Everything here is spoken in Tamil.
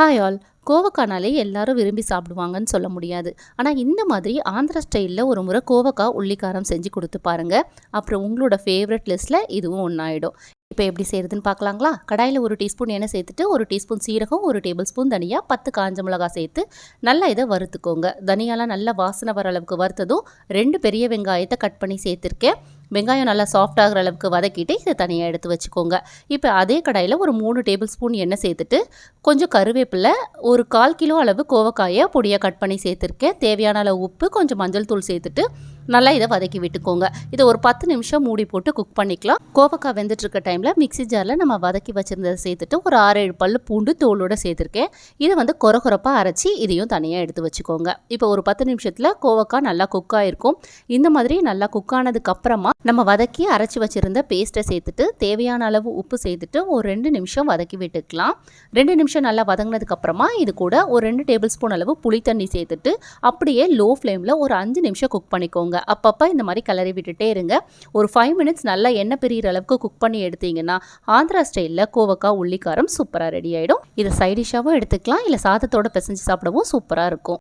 ஹாய் ஆல் கோவக்கானாலே எல்லாரும் விரும்பி சாப்பிடுவாங்கன்னு சொல்ல முடியாது. ஆனால் இந்த மாதிரி ஆந்திரா ஸ்டைலில் ஒரு முறை கோவக்காய் உள்ளிக்காரம் செஞ்சு கொடுத்து பாருங்கள் அப்புறம் உங்களோட ஃபேவரட் லிஸ்ட்டில் இதுவும் ஒன்றாயிடும் இப்போ எப்படி செய்கிறதுன்னு பார்க்கலாங்களா? கடாயில் ஒரு டீஸ்பூன் எண்ணெய் சேர்த்துட்டு ஒரு டீஸ்பூன் சீரகம் ஒரு டேபிள் ஸ்பூன் தனியாக பத்து காஞ்ச மிளகாய் சேர்த்து நல்லா இதை வறுத்துக்கோங்க. தனியாலாம் நல்லா வாசனை வர அளவுக்கு வறுத்ததும் ரெண்டு பெரிய வெங்காயத்தை கட் பண்ணி சேர்த்துருக்கேன். வெங்காயம் நல்லா சாஃப்ட் ஆகிற அளவுக்கு வதக்கிட்டு இதை தனியாக எடுத்து வச்சுக்கோங்க. இப்போ அதே கடாயில் ஒரு மூணு டேபிள் ஸ்பூன் எண்ணெய் சேர்த்துட்டு கொஞ்சம் கருவேப்பிலை ஒரு கால் கிலோ அளவு கோவக்காயை பொடியாக கட் பண்ணி சேர்த்துருக்கேன். தேவையான அளவு உப்பு கொஞ்சம் மஞ்சள் தூள் சேர்த்துட்டு நல்லா இதை வதக்கி விட்டுக்கோங்க. இதை ஒரு பத்து நிமிஷம் மூடி போட்டு குக் பண்ணிக்கலாம். கோவக்காய் வெந்துட்டுருக்க டைமில் மிக்சி ஜாரில் நம்ம வதக்கி வச்சுருந்ததை சேர்த்துட்டு ஒரு ஆறு ஏழு பல் பூண்டு தோலோடு சேர்த்துருக்கேன். இதை வந்து குறகுறப்பாக அரைச்சி இதையும் தனியாக எடுத்து வச்சுக்கோங்க. இப்போ ஒரு பத்து நிமிஷத்தில் கோவக்காய் நல்லா குக் ஆகிருக்கும் இந்த மாதிரி நல்லா குக் ஆனதுக்கப்புறமா நம்ம வதக்கி அரைச்சி வச்சுருந்த பேஸ்ட்டை சேர்த்துட்டு தேவையான அளவு உப்பு சேர்த்துட்டு ஒரு ரெண்டு நிமிஷம் வதக்கி விட்டுக்கலாம். ரெண்டு நிமிஷம் நல்லா வதங்கினதுக்கப்புறமா இது கூட ஒரு ரெண்டு டேபிள் ஸ்பூன் அளவு புளி தண்ணி சேர்த்துட்டு அப்படியே லோ ஃப்ளேமில் ஒரு அஞ்சு நிமிஷம் குக் பண்ணிக்கோங்க. அப்பப்போ இந்த மாதிரி கிளறி விட்டுட்டே இருங்க. ஒரு ஃபைவ் மினிட்ஸ் நல்லா எண்ணெய் பிரிகிற அளவுக்கு குக் பண்ணி எடுத்தீங்கன்னா ஆந்திரா ஸ்டைலில் கோவக்காய் உள்ளிக்காரம் சூப்பராக ரெடி ஆகிடும் இதை சைடிஷாகவும் எடுத்துக்கலாம். இல்லை சாதத்தோட பிசைஞ்சு சாப்பிடவும் சூப்பராக இருக்கும்.